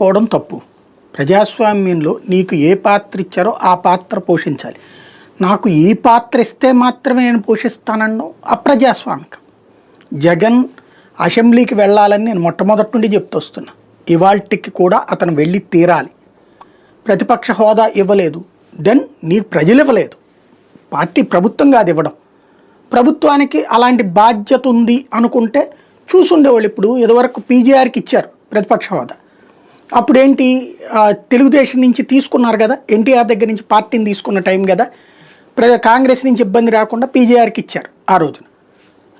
పోవడం తప్పు. ప్రజాస్వామ్యంలో నీకు ఏ పాత్ర ఇచ్చారో ఆ పాత్ర పోషించాలి. నాకు ఈ పాత్ర ఇస్తే మాత్రమే నేను పోషిస్తానన్నో అప్రజాస్వామికం. జగన్ అసెంబ్లీకి వెళ్ళాలని నేను మొట్టమొదటి నుండి చెప్తూ వస్తున్నా. ఇవాళకి కూడా అతను వెళ్ళి తీరాలి. ప్రతిపక్ష హోదా ఇవ్వలేదు. దెన్ నీకు ప్రజలు ఇవ్వలేదు. పార్టీ ప్రభుత్వం కాదు ఇవ్వడం. ప్రభుత్వానికి అలాంటి బాధ్యత ఉంది అనుకుంటే చూసుండేవాళ్ళు ఇప్పుడు ఇదివరకు పీజీఆర్కి ఇచ్చారు ప్రతిపక్ష హోదా. అప్పుడేంటి తెలుగుదేశం నుంచి తీసుకున్నారు కదా ఎన్టీఆర్ దగ్గర నుంచి పార్టీని తీసుకున్న టైం కదా ప్ర కాంగ్రెస్ నుంచి ఇబ్బంది రాకుండా పీజేఆర్కి ఇచ్చారు ఆ రోజున.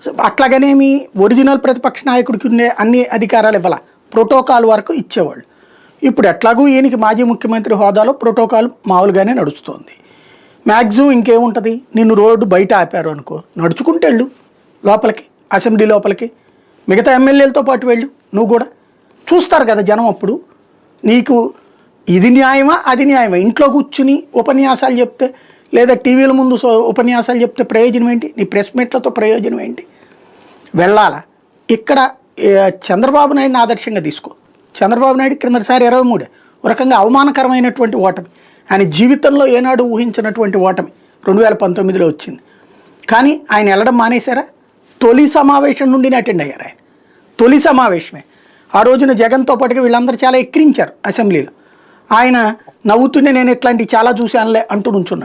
సో అట్లాగనేమి ఒరిజినల్ ప్రతిపక్ష నాయకుడికి ఉండే అన్ని అధికారాలు ఇవ్వాల ప్రోటోకాల్ వరకు ఇచ్చేవాళ్ళు. ఇప్పుడు ఎట్లాగూ ఈయనకి మాజీ ముఖ్యమంత్రి హోదాలో ప్రోటోకాల్ మామూలుగానే నడుస్తోంది. మ్యాక్సిమం ఇంకేముంటుంది? నిన్ను రోడ్డు బయట ఆపారు అనుకో నడుచుకుంటూ వెళ్ళు లోపలికి అసెంబ్లీ లోపలికి మిగతా ఎమ్మెల్యేలతో పాటు వెళ్ళు నువ్వు కూడా. చూస్తారు కదా జనం అప్పుడు. నీకు ఇది న్యాయమా అది న్యాయమా? ఇంట్లో కూర్చుని ఉపన్యాసాలు చెప్తే లేదా టీవీల ముందు సో- ఉపన్యాసాలు చెప్తే ప్రయోజనం ఏంటి? నీ ప్రెస్ మీట్లతో ప్రయోజనం ఏంటి? వెళ్ళాలా? ఇక్కడ చంద్రబాబు నాయుడిని ఆదర్శంగా తీసుకో. చంద్రబాబు నాయుడు క్రిందటిసారి ఇరవై మూడే. ఒక రకంగా అవమానకరమైనటువంటి ఓటమి. ఆయన జీవితంలో ఏనాడు ఊహించినటువంటి ఓటమి రెండు వేల పంతొమ్మిదిలో వచ్చింది. కానీ ఆయన వెళ్ళడం మానేశారా? తొలి సమావేశం నుండి అటెండ్ అయ్యారు ఆయన? తొలి సమావేశమే. ఆ రోజున జగన్తో పాటుగా వీళ్ళందరూ చాలా ఎక్కిరించారు అసెంబ్లీలో. ఆయన నవ్వుతూనే నేను ఇట్లాంటివి చాలా చూశానులే అంటూ నుంచున్నాడు.